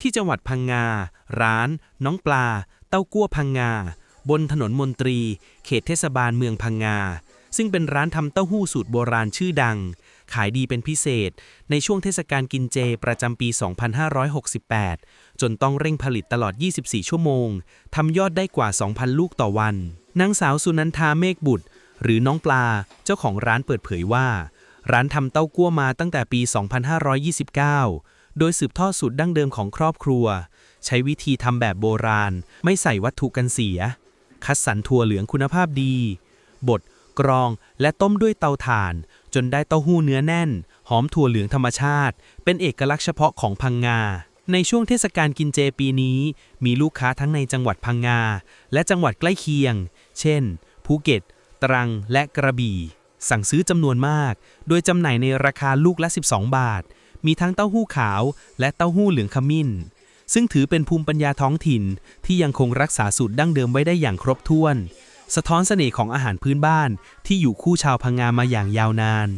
ที่จังหวัดพังงา ร้าน น้องปลา เต้ากั้วพังงา บนถนนมนตรี เขตเทศบาลเมืองพังงา ซึ่งเป็นร้านทำเต้าหู้สูตรโบราณชื่อดัง ขายดีเป็นพิเศษ ในช่วงเทศกาลกินเจประจำปี 2568 จนต้องเร่งผลิตตลอด 24 ชั่วโมง ทำยอดได้กว่า 2,000 ลูกต่อวัน นางสาวสุนันทาเมฆบุตร หรือน้องปลา เจ้าของร้านเปิดเผยว่า ร้านทำเต้ากั้วมาตั้งแต่ปี 2529 โดยสืบทอดสูตรดั้งเดิมของครอบครัว ใช้วิธีทำแบบโบราณ ไม่ใส่วัตถุกันเสีย คัดสรรถั่วเหลืองคุณภาพดี บด กรอง และต้มด้วยเตาถ่าน จนได้เต้าหู้เนื้อแน่น หอมถั่วเหลืองธรรมชาติ เป็นเอกลักษณ์เฉพาะของพังงา ในช่วงเทศกาลกินเจปีนี้ มีลูกค้าทั้งในจังหวัดพังงา และจังหวัดใกล้เคียง เช่น ภูเก็ต ตรัง และกระบี่ สั่งซื้อจำนวนมาก โดยจำหน่ายในราคาลูกละ 12 บาท มีทั้งเต้าหู้ขาวและเต้าหู้เหลืองขมิ้น ซึ่งถือเป็นภูมิปัญญาท้องถิ่นที่ยังคงรักษาสูตรดั้งเดิมไว้ได้อย่างครบถ้วน สะท้อนเสน่ห์ของอาหารพื้นบ้านที่อยู่คู่ชาวพังงามาอย่างยาวนาน